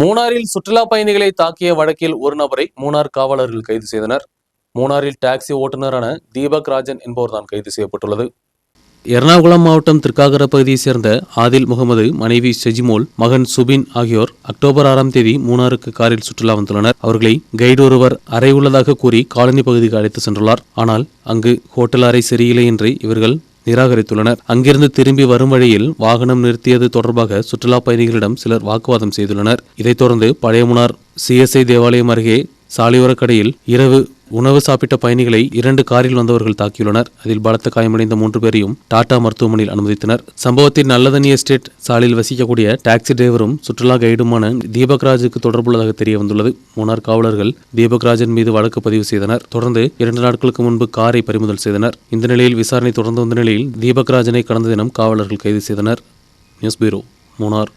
மூணாரில் சுற்றுலா பயணிகளை தாக்கிய வழக்கில் ஒரு நபரை மூணார் காவலர்கள் கைது செய்தனர். மூணாரில் டாக்ஸி ஓட்டுநரான தீபக் ராஜன் என்பவர் தான் கைது செய்யப்பட்டுள்ளது. எர்ணாகுளம் மாவட்டம் திருக்காகர பகுதியைச் சேர்ந்த ஆதில் முகமது மனைவி ஷெஜிமோல் மகன் சுபின் ஆகியோர் அக்டோபர் ஆறாம் தேதி மூணாருக்கு காரில் சுற்றுலா வந்துள்ளனர். அவர்களை கைடு ஒருவர் அறை உள்ளதாக கூறி காலனி பகுதிக்கு அழைத்து சென்றுள்ளார். ஆனால் அங்கு ஹோட்டல் அறை சரியில்லை என்று இவர்கள் நிராகரித்துள்ளனர். அங்கிருந்து திரும்பி வரும் வழியில் வாகனம் நிறுத்தியது தொடர்பாக சுற்றுலா பயணிகளிடம் சிலர் வாக்குவாதம் செய்துள்ளனர். இதைத் தொடர்ந்து பழையமுனார் சிஎஸ்ஐ தேவாலயம் அருகே சாலையோரக் கடையில் இரவு உணவு சாப்பிட்ட பயணிகளை இரண்டு காரில் வந்தவர்கள் தாக்கியுள்ளனர். அதில் பலத்த காயமடைந்த மூன்று பேரையும் டாடா மருத்துவமனையில் அனுமதித்தனர். சம்பவத்தில் நல்லதனி எஸ்டேட் சாலையில் வசிக்கக்கூடிய டாக்ஸி டிரைவரும் சுற்றுலா கைடுமான தீபக் ராஜுக்கு தொடர்புள்ளதாக தெரிய வந்துள்ளது மூணார் காவலர்கள் தீபக்ராஜன் மீது வழக்கு பதிவு செய்தனர். தொடர்ந்து இரண்டு நாட்களுக்கு முன்பு காரை பறிமுதல் செய்தனர். இந்த நிலையில் விசாரணை தொடர்ந்து வந்த நிலையில் தீபக் ராஜனை கடந்த தினம் காவலர்கள் கைது செய்தனர். News bureau Munnar